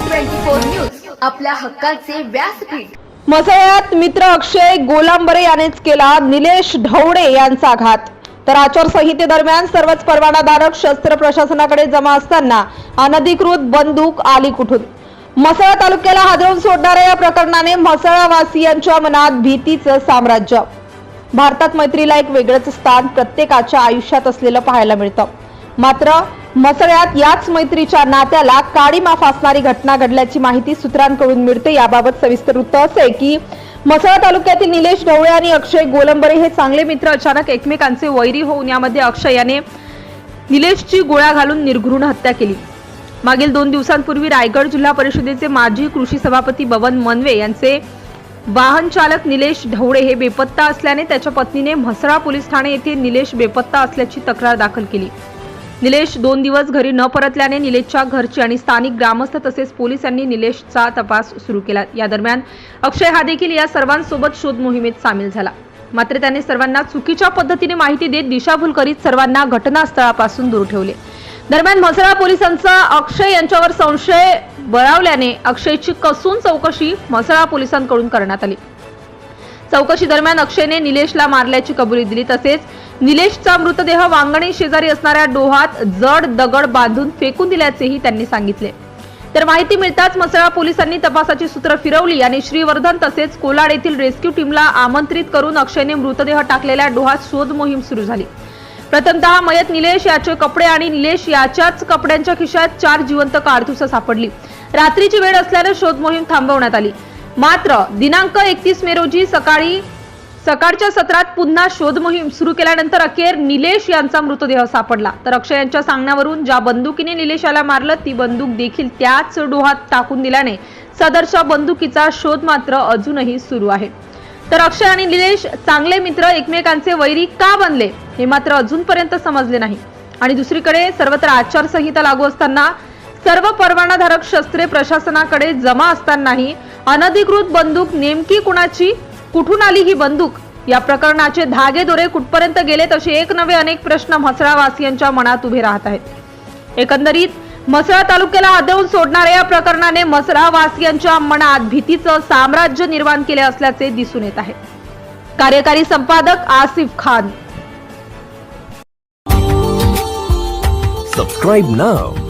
Four news आपल्या हक्काचे व्यासपीठ. मसळ्यात मित्र अक्षय गोलांबरे यानेच केला निलेश ढवडे यांचा घात. तर आचारसंहितेदरम्यान सर्वच परवानाधारक शस्त्र प्रशासनाकडे जमा असताना अनधिकृत बंदूक आली कुठून? मसळा तालुक्याला हादरवून सोडणाऱ्या या प्रकरणाने मसळावासियांच्या मनात भीतीचं साम्राज्य. भारतात मैत्रीला एक वेगळंच स्थान प्रत्येकाच्या आयुष्यात असलेलं पाहायला मिळतं. मात्र मसळ्यात याच मैत्रीच्या नात्याला काळीमा फासणारी घटना घडल्याची माहिती सूत्रांकडून मिळते. याबाबत सविस्तर वृत्त असे की मसळा तालुक्यातील निलेश ढवळे आणि अक्षय गोलंबरे हे चांगले मित्र अचानक एकमेकांचे वैरी होऊन यामध्ये अक्षय याने निलेशची गोळ्या घालून निर्घृण हत्या केली. मागील दोन दिवसांपूर्वी रायगड जिल्हा परिषदेचे माजी कृषी सभापती बबन मनवे यांचे वाहन चालक निलेश ढवळे हे बेपत्ता असल्याने त्याच्या पत्नीने म्हसळा पोलीस ठाणे येथे निलेश बेपत्ता असल्याची तक्रार दाखल केली. निलेश दोन दिवस घरी न परतल्याने निलेशच्या घरची आणि स्थानिक ग्रामस्थ तसेच पोलिसांनी निलेशचा तपास सुरू केला. या दरम्यान अक्षय हा देखील या सर्वांसोबत शोध मोहिमेत सामील झाला. मात्र त्याने सर्वांना चुकीच्या पद्धतीने माहिती देत दिशाभूल करीत सर्वांना घटनास्थळापासून दूर ठेवले. दरम्यान म्हसळा पोलिसांचा अक्षय यांच्यावर संशय बळावल्याने अक्षयची कसून चौकशी म्हसळा पोलिसांकडून करण्यात आली. चौकशी दरम्यान अक्षयने निलेशला मारल्याची कबुली दिली. तसेच निलेशचा मृतदेह वांगणी शेजारी असणाऱ्या डोहात जड दगड बांधून फेकून दिल्याचेही त्यांनी सांगितले. तर माहिती मिळताच मसळा पोलिसांनी तपासाची सूत्र फिरवली आणि श्रीवर्धन तसेच कोलाड येथील रेस्क्यू टीमला आमंत्रित करून अक्षयने मृतदेह टाकलेल्या डोहात शोध मोहीम सुरू झाली. प्रथमतः मयत निलेश याचे कपडे आणि निलेश याच्याच कपड्यांच्या खिशात चार जिवंत कारतुसं सापडली. रात्रीची वेळ असल्याने शोध मोहीम थांबवण्यात आली. मात्र दिनांक एकतीस मे रोजी सकाळी सकाळच्या सत्रात पुन्हा शोध मोहीम सुरू केल्यानंतर अखेर निलेश यांचा मृतदेह सापडला. तर अक्षय यांच्या सांगण्यावरून ज्या बंदुकीने निलेशाला मारलं ती बंदूक देखील त्याच डोहात टाकून दिल्याने सदरच्या बंदुकीचा शोध मात्र अजूनही सुरू आहे. तर अक्षय आणि निलेश चांगले मित्र एकमेकांचे वैरी का बनले हे मात्र अजूनपर्यंत समजले नाही. आणि दुसरीकडे सर्वत्र आचारसंहिता लागू असताना सर्व परवानाधारक शस्त्रे प्रशासनाकडे जमा असतानाही अनधिकृत बंदूक नेमकी कुणाची? कुठून आली ही बंदूक? या प्रकरणाचे धागे दोरे कुठपर्यंत गेले तसे एक नवे अनेक प्रश्न म्हसळावासियांच्या मनात उभे राहत आहेत. एकंदरीत म्हसळा तालुक्याला आदळून सोडणाऱ्या या प्रकरणाने म्हसळावासियांच्या मनात भीतीचं साम्राज्य निर्माण केले असल्याचे दिसून येत आहे. कार्यकारी संपादक Asif Khan. Subscribe now